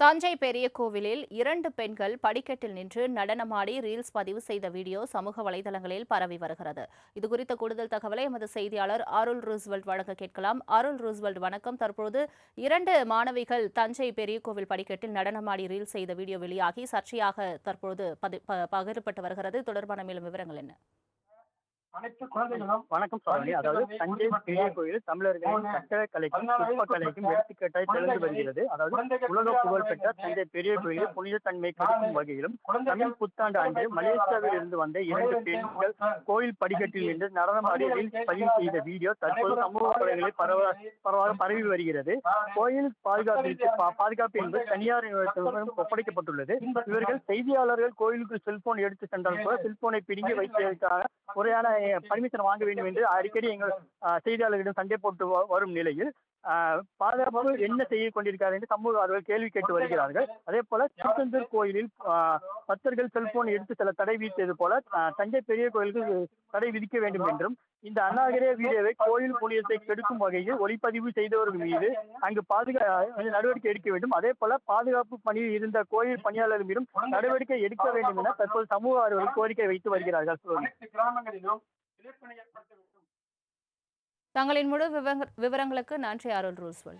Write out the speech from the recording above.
தஞ்சை பெரிய கோவிலில் இரண்டு பெண்கள் படிக்கட்டில் நின்று நடனமாடி ரீல்ஸ் பதிவு செய்த வீடியோ சமூக வலைதளங்களில் பரவி வருகிறது. இதுகுறித்த கூடுதல் தகவலை எமது செய்தியாளர் அருள் ரூஸ்வெல்ட் வழங்க கேட்கலாம். அருள் ரூஸ்வெல்ட் வணக்கம். தற்போது இரண்டு மாணவிகள் தஞ்சை பெரிய கோவில் படிக்கட்டில் நடனமாடி ரீல்ஸ் செய்த வீடியோ வெளியாகி சர்ச்சையாக தற்போது பகிரப்பட்டு வருகிறது. தொடர்பான மேலும் விவரங்கள் என்ன? அனைத்து குழந்தைகளும் வணக்கம் சுவாமி அதாவது தஞ்சை பெரிய கோயில் தமிழர்களின் கட்டடக்கலைக்கும் சிற்பக்கலைக்கும் எடுத்துக்காட்டாய் திகழ்ந்து வருகிறது. அதாவது உலக புகழ்பெற்ற தஞ்சை பெரிய கோயில் புனித தன்மை கெடுக்கும் வகையிலும் தமிழ் புத்தாண்டு அன்று மலேசியாவில் இருந்து வந்த இரண்டு பெண்கள் கோயில் படிக்கட்டில் நின்று நடனமாடி ரீல்ஸ் பதிவு செய்த வீடியோ தற்போது சமூக வலைகளில் பரவ பரவாக பரவி வருகிறது. கோயில் பாதுகாப்பிற்கு பாதுகாப்பு என்பது தனியார் நிறுவனத்திடம் ஒப்படைக்கப்பட்டுள்ளது. இவர்கள் செய்தியாளர்கள் கோயிலுக்கு செல்போன் எடுத்து சென்றால் கூட செல்போனை பிடுங்கி வைத்ததற்காக முறையான பர்மிஷன் வாங்க வேண்டும் என்று அடிக்கடி எங்கள் செய்தியாளர்களிடம் சண்டை போட்டு வரும் நிலையில் பாதுகாப்பு என்ன செய்து கொண்டிருக்கிறார் என்று சமூக ஆர்வலர்கள் கேள்வி கேட்டு வருகிறார்கள். அதே போல திருச்செந்தூர் கோயிலில் பக்தர்கள் செல்போன் எடுத்து செல்ல தடை விதித்தது போல தஞ்சை பெரிய கோயிலுக்கு தடை விதிக்க வேண்டும் என்றும் இந்த அநாகரிக வீடியோவை கோயில் புனிதத்தை கெடுக்கும் வகையில் ஒளிப்பதிவு செய்தவர்கள் மீது அங்கு பாதுகா நடவடிக்கை எடுக்க வேண்டும். அதே போல பாதுகாப்பு பணியில் இருந்த கோயில் பணியாளர் மீதும் நடவடிக்கை எடுக்க வேண்டும் என தற்போது சமூக ஆர்வலர்கள் கோரிக்கை வைத்து வருகிறார்கள். தங்களின் முழு விவர- விவரங்களுக்கு நன்றி அருள் ரூஸ்வல்.